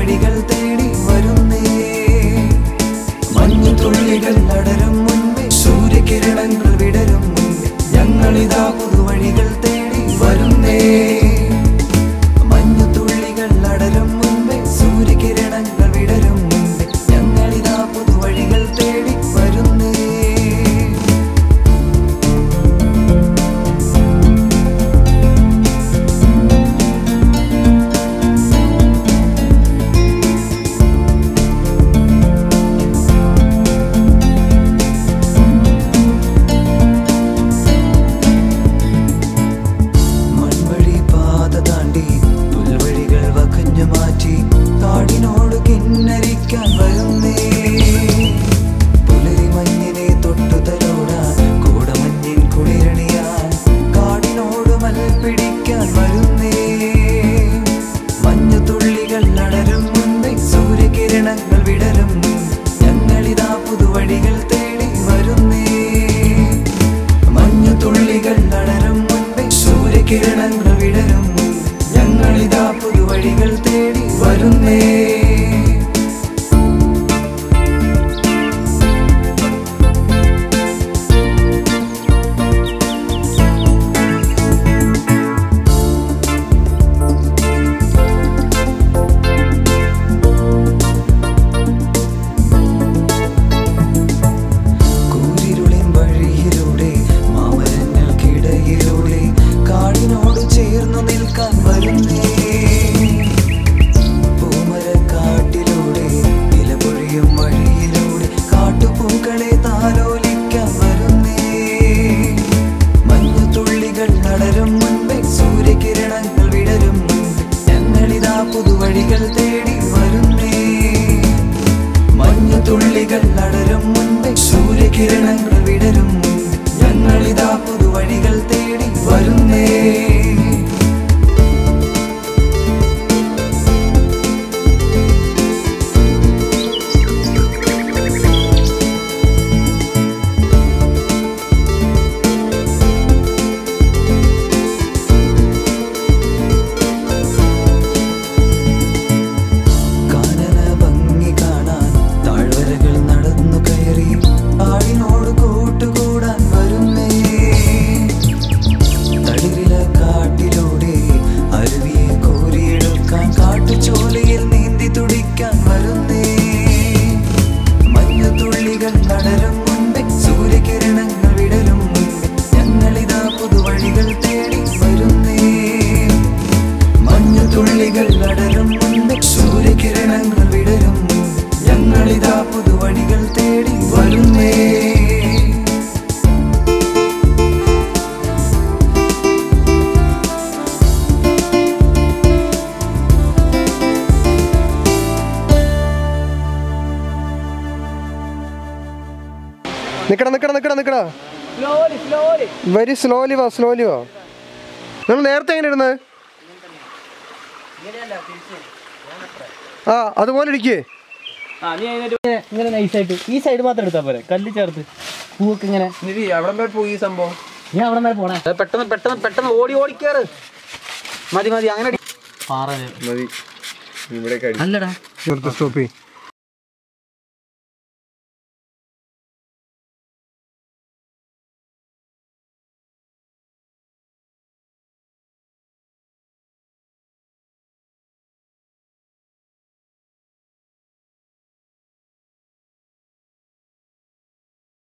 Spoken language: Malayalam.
വഴികൾ തേ വഴികൾ തേടി വരുന്നേ. പുതുവഴികൾ തേടി വരുന്നേ. മഞ്ഞു തുള്ളികൾ നടരും മുൻപേ സൂര്യകിരണങ്ങൾ വിടരും. ഞങ്ങളിതാ പുതുവഴികൾ തേടി വരുന്നേ. പുതുവഴികൾ തേടി വരുന്നേ. നിക്കടാ നിക്കടാ നിക്കടാ നിക്കടാ. വെരി സ്ലോലി വാ സ്ലോലി വാ. നിങ്ങൾ നേരത്തെ എങ്ങനെ ഇരുന്നത് ആ അതുപോലെ ഇരിക്കേ. ഇങ്ങനെ നൈസായിട്ട് ഈ സൈഡ് മാത്രം എടുത്താൽ പോരെ. കല്ല് ചേർത്ത്. പൂവൊക്കെ ഇങ്ങനെ. അവിടെ വരെ പോയി ഈ സംഭവം. ഞാൻ അവിടെ നിന്ന് പോണേ. പെട്ടെന്ന് പെട്ടെന്ന് പെട്ടെന്ന് ഓടി ഓടിക്കാറ് മതി മതി അങ്ങനെ അടി. പാറ മതി. ഇവിടെ അല്ലടാ. സ്റ്റോപ്പ് ചെയ്യും.